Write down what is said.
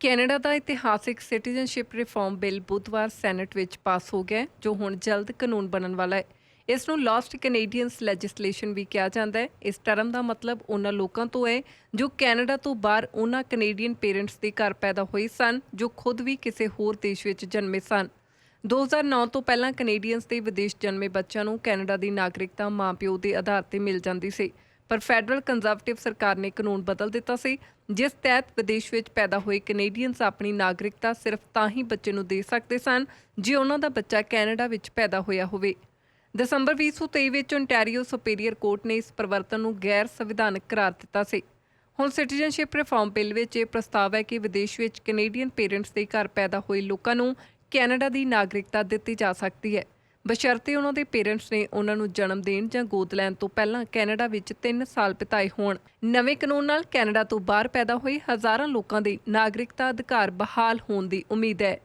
Canada ਦਾ ਇਤਿਹਾਸਿਕ citizenship reform bill ਬੁੱਧਵਾਰ ਸੈਨੇਟ ਵਿੱਚ ਪਾਸ ਹੋ ਗਿਆ ਜੋ ਹੁਣ ਜਲਦ ਕਾਨੂੰਨ ਬਣਨ ਵਾਲਾ ਹੈ। ਇਸ ਨੂੰ ਲਾਸਟ ਕੈਨੇਡੀਅਨਸ ਲੈਜਿਸਲੇਸ਼ਨ ਵੀ ਕਿਹਾ ਜਾਂਦਾ ਹੈ। ਇਸ ਟਰਮ ਦਾ ਮਤਲਬ ਉਹਨਾਂ ਲੋਕਾਂ ਤੋਂ ਹੈ, ਜੋ ਕੈਨੇਡਾ ਤੋਂ ਬਾਹਰ ਉਹਨਾਂ ਕੈਨੇਡੀਅਨ ਪੇਰੈਂਟਸ ਦੇ ਘਰ ਪੈਦਾ ਹੋਏ ਸਨ, ਜੋ ਖੁਦ ਵੀ ਕਿਸੇ ਹੋਰ ਦੇਸ਼ ਵਿੱਚ ਜਨਮੇ ਸਨ। 2009 ਤੋਂ ਪਹਿਲਾਂ ਕੈਨੇਡੀਅਨਸ ਦੇ ਵਿਦੇਸ਼ ਜਨਮੇ ਬੱਚਿਆਂ ਨੂੰ ਕੈਨੇਡਾ ਦੀ ਨਾਗਰਿਕਤਾ ਮਾਂ-ਪਿਓ ਦੇ ਆਧਾਰ ਤੇ ਮਿਲ ਜਾਂਦੀ ਸੀ। ਪਰ ਫੈਡਰਲ ਕੰਜ਼ਰਵੇਟਿਵ ਸਰਕਾਰ ਨੇ ਕਾਨੂੰਨ ਬਦਲ ਦਿੱਤਾ ਸੀ, ਜਿਸ ਤਹਿਤ ਵਿਦੇਸ਼ ਵਿੱਚ ਪੈਦਾ ਹੋਏ ਕੈਨੇਡੀਅਨਸ ਆਪਣੀ ਨਾਗਰਿਕਤਾ ਸਿਰਫ ਤਾਂ ਹੀ ਬੱਚੇ ਨੂੰ ਦੇ ਸਕਦੇ ਸਨ, ਜੇ ਉਹਨਾਂ ਦਾ ਬੱਚਾ ਕੈਨੇਡਾ ਵਿੱਚ ਪੈਦਾ ਹੋਇਆ ਹੋਵੇ। ਦਸੰਬਰ 2023 ਵਿੱਚ ontario ਸੁਪੀਰੀਅਰ ਕੋਰਟ ਨੇ ਇਸ ਪਰਿਵਰਤਨ ਨੂੰ ਗੈਰ ਸੰਵਿਧਾਨਕ ਕਰਾਰ ਦਿੱਤਾ ਸੀ। ਹੁਣ ਸਿਟੀਜ਼ਨਸ਼ਿਪ ਰਿਫਾਰਮ ਬਿੱਲ ਵਿੱਚ ਇਹ ਪ੍ਰਸਤਾਵ ਹੈ ਕਿ ਵਿਦੇਸ਼ ਵਿੱਚ ਕੈਨੇਡੀਅਨ ਪੇਰੈਂਟਸ ਦੇ ਘਰ ਪੈਦਾ ਹੋਏ ਲੋਕਾਂ ਨੂੰ ਕੈਨੇਡਾ ਦੀ ਨਾਗਰਿਕਤਾ ਦਿੱਤੀ ਜਾ ਸਕਦੀ ਹੈ। ਬਸ਼ਰਤੇ ਉਹਨਾਂ ਦੇ ਪੇਰੈਂਟਸ ਨੇ ਉਹਨਾਂ ਨੂੰ ਜਨਮ ਦੇਣ ਜਾਂ ਗੋਦ ਲੈਣ ਤੋਂ ਪਹਿਲਾਂ ਕੈਨੇਡਾ ਵਿੱਚ 3 ਸਾਲ ਬਿਤਾਏ ਹੋਣ। ਨਵੇਂ ਕਾਨੂੰਨ ਨਾਲ ਕੈਨੇਡਾ ਤੋਂ ਬਾਹਰ ਪੈਦਾ ਹੋਏ ਹਜ਼ਾਰਾਂ ਲੋਕਾਂ ਦੇ ਨਾਗਰਿਕਤਾ ਅਧਿਕਾਰ ਬਹਾਲ ਹੋਣ ਦੀ ਉਮੀਦ ਹੈ।